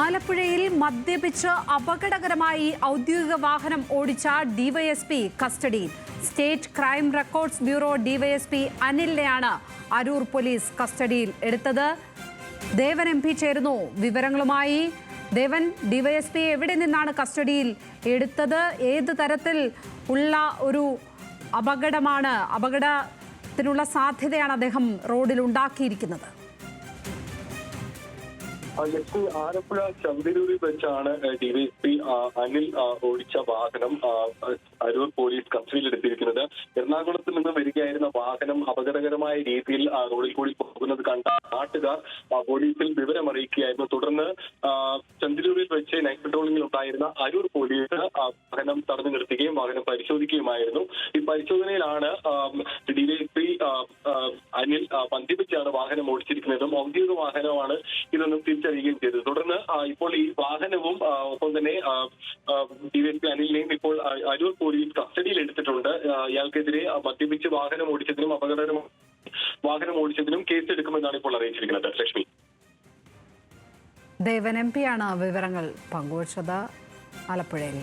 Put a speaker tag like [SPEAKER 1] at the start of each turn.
[SPEAKER 1] ആലപ്പുഴയിൽ മദ്യപിച്ച് അപകടകരമായി ഔദ്യോഗിക വാഹനം ഓടിച്ച DYSP custody. State crime records bureau DYSP അനിലിനെയാണ് Aroor police കസ്റ്റഡിയിൽ എടുത്തത്. ദേവൻ എം പി ചേരുന്നു. വിവരങ്ങളുമായി ദേവൻ ഡിവൈഎസ്പി എവിടെ നിന്നാണ് കസ്റ്റഡിയിൽ എടുത്തത്? ഏത് തരത്തിൽ ഉള്ള ഒരു അപകടമാണ്? അപകടത്തിനുള്ള സാധ്യതയാണ് അദ്ദേഹം റോഡിൽ ഉണ്ടാക്കിയിരിക്കുന്നത്.
[SPEAKER 2] ലക്ഷ്മി ആലപ്പുഴ ചന്ദരൂരിൽ വെച്ചാണ് ഡിവൈഎസ്പി അനിൽ ഓടിച്ച വാഹനം അരൂർ പോലീസ് കസ്റ്റഡിയിലെടുത്തിരിക്കുന്നത് എറണാകുളത്ത് നിന്ന് വരികയായിരുന്ന വാഹനം അപകടകരമായ രീതിയിൽ റോഡിൽ കൂടി പോകുന്നത് കണ്ട നാട്ടുകാർ പോലീസിൽ വിവരമറിയിക്കുകയായിരുന്നു. തുടർന്ന് ചന്ദരൂരിൽ വെച്ച് നൈറ്റ് പെട്രോളിംഗിൽ ഉണ്ടായിരുന്ന അരൂർ പോലീസ് വാഹനം തടഞ്ഞു നിർത്തുകയും വാഹനം പരിശോധിക്കുകയുമായിരുന്നു. ഈ പരിശോധനയിലാണ് ഡിവൈഎസ്പി അനിൽ ബന്ധിപ്പിച്ചാണ് വാഹനം ഓടിച്ചിരിക്കുന്നതും. ഔദ്യോഗിക വാഹനമാണ് ഇതെന്നും തിരിച്ചറിയുകയും ചെയ്തത്. തുടർന്ന് ഇപ്പോൾ ഈ വാഹനവും ഒപ്പം തന്നെ ഡിവൈഎസ്പി അനിലിനെയും ഇപ്പോൾ അരൂർ പോലീസ് കസ്റ്റഡിയിൽ എടുത്തിട്ടുണ്ട്. ഇയാൾക്കെതിരെ മദ്യപിച്ച് വാഹനം ഓടിച്ചതിനും അപകടകരമായ വാഹനം ഓടിച്ചതിനും കേസെടുക്കുമെന്നാണ് ഇപ്പോൾ അറിയിച്ചിരിക്കുന്നത്. ലക്ഷ്മി.
[SPEAKER 1] ദേവൻ എം പിയാണ് വിവരങ്ങൾ പങ്കുവച്ചത്. ആലപ്പുഴയിൽ.